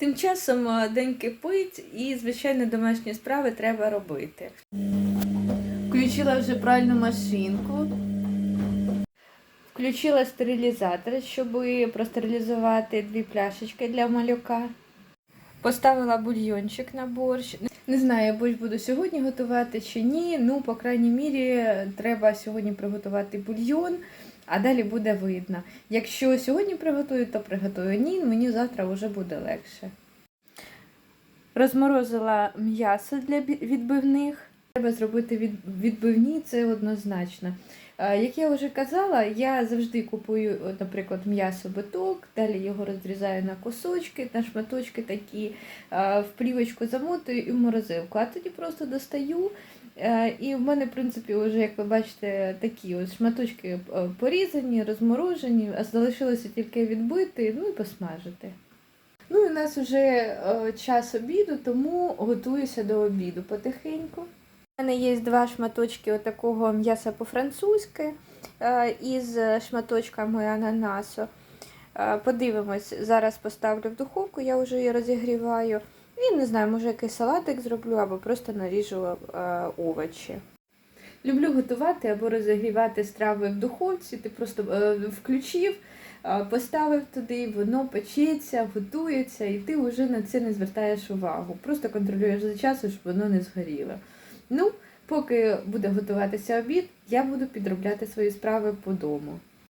Тим часом е, день кипить і, звичайно, домашні справи треба робити. Включила вже пральну машинку. Включила стерилізатор, щоб простерилізувати дві пляшечки для малюка. Поставила бульйончик на борщ. Не знаю, борщ буду сьогодні готувати чи ні. Ну, по крайній мірі, треба сьогодні приготувати бульйон, а далі буде видно. Якщо сьогодні приготую, то приготую. Ні, мені завтра вже буде легше. Розморозила м'ясо для відбивних. Треба зробити від, відбивні, це однозначно. Е, Як я вже казала, я завжди купую, наприклад, м'ясо биток, далі його розрізаю на кусочки, на шматочки такі, е, в плівочку замотую і в морозилку. А тоді просто достаю. е, І в мене, в принципі, вже, як ви бачите, такі ось шматочки е, порізані, розморожені, а залишилося тільки відбити, ну і посмажити. Ну і у нас вже е, час обіду, тому готуюся до обіду потихеньку. У мене є два шматочки отакого м'яса по-французьки е, із шматочками ананасу. Е, Подивимось, зараз поставлю в духовку, я вже її розігріваю. І не знаю, може якийсь салатик зроблю або просто наріжу е, овочі. Люблю готувати або розігрівати страви в духовці. Ти просто включив, поставив туди, воно печеться, готується, і ти вже на це не звертаєш увагу. Просто контролюєш за часом, щоб воно не згоріло. Ну, поки буде готуватися обід, я буду підробляти свої справи по дому.